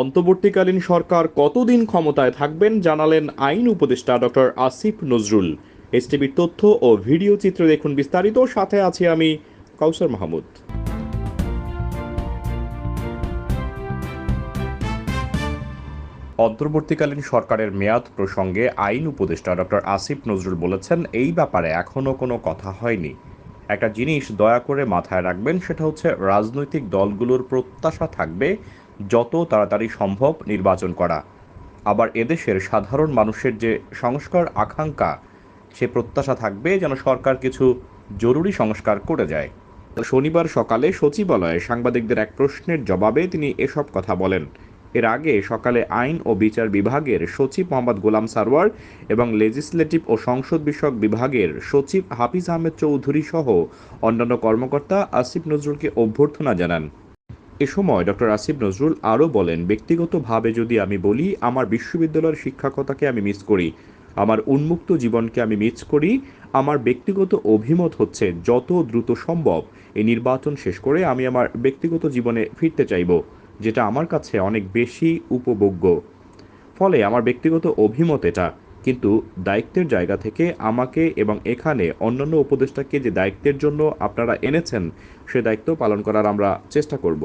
অন্তর্বর্তীকালীন সরকার কতদিন ক্ষমতায় থাকবেন জানালেন আইন উপদেষ্টা ডক্টর আসিফ নজরুল। এসটিভির তথ্য ও ভিডিও চিত্র দেখুন বিস্তারিত। সাথে আছি আমি কাউসার মাহমুদ। অন্তর্বর্তীকালীন সরকারের মেয়াদ প্রসঙ্গে আইন উপদেষ্টা ডক্টর আসিফ নজরুল বলেছেন, এই ব্যাপারে এখনও কোনো কথা হয়নি। একটা জিনিস দয়া করে মাথায় রাখবেন, সেটা হচ্ছে রাজনৈতিক দলগুলোর প্রত্যাশা থাকবে যত তাড়াতাড়ি সম্ভব নির্বাচন করা। আবার এদেশের সাধারণ মানুষের যে সংস্কার আকাঙ্ক্ষা, সে প্রত্যাশা থাকবে যেন সরকার কিছু জরুরি সংস্কার করে যায়। শনিবার সকালে সচিবালয়ে সাংবাদিকদের এক প্রশ্নের জবাবে তিনি এসব কথা বলেন। এর আগে সকালে আইন ও বিচার বিভাগের সচিব মোহাম্মদ গোলাম সারওয়ার এবং লেজিসলেটিভ ও সংসদ বিষয়ক বিভাগের সচিব হাফিজ আহমেদ চৌধুরী সহ অন্যান্য কর্মকর্তা আসিফ নজরুলকে অভ্যর্থনা জানান। এ সময় ডক্টর আসিফ নজরুল আরও বলেন, ব্যক্তিগতভাবে যদি আমি বলি, আমার বিশ্ববিদ্যালয়ের শিক্ষকতাকে আমি মিস করি, আমার উন্মুক্ত জীবনকে আমি মিস করি, আমার ব্যক্তিগত অভিমত হচ্ছে যত দ্রুত সম্ভব এই নির্বাচন শেষ করে আমি আমার ব্যক্তিগত জীবনে ফিরতে চাইব, যেটা আমার কাছে অনেক বেশি উপভোগ্য। ফলে আমার ব্যক্তিগত অভিমত এটা। কিন্তু দায়িত্বের জায়গা থেকে আমাকে এবং এখানে অন্যান্য উপদেষ্টাকে যে দায়িত্বের জন্য আপনারা এনেছেন, সে দায়িত্ব পালন করার আমরা চেষ্টা করব।